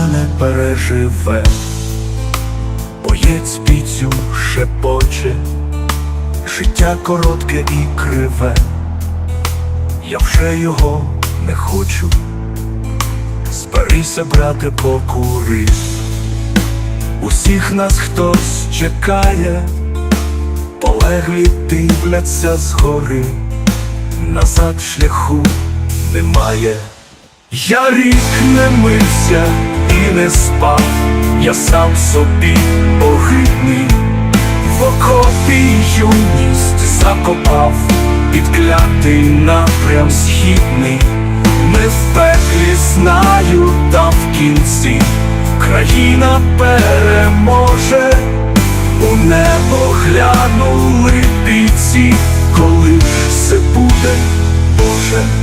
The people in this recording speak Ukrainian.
мене переживе, боєць бійцю шепоче, життя коротке і криве, я вже його не хочу. Зберися, брате, покури. Усіх нас хтось чекає, полеглі дивляться згори, назад шляху немає. Я рік не мився не спав, я сам собі огидний, в окопі юність закопав, підклятий напрям східний, ми в пеклі знаю, та в кінці. Країна переможе, у небо глянули бійці, коли все буде, Боже.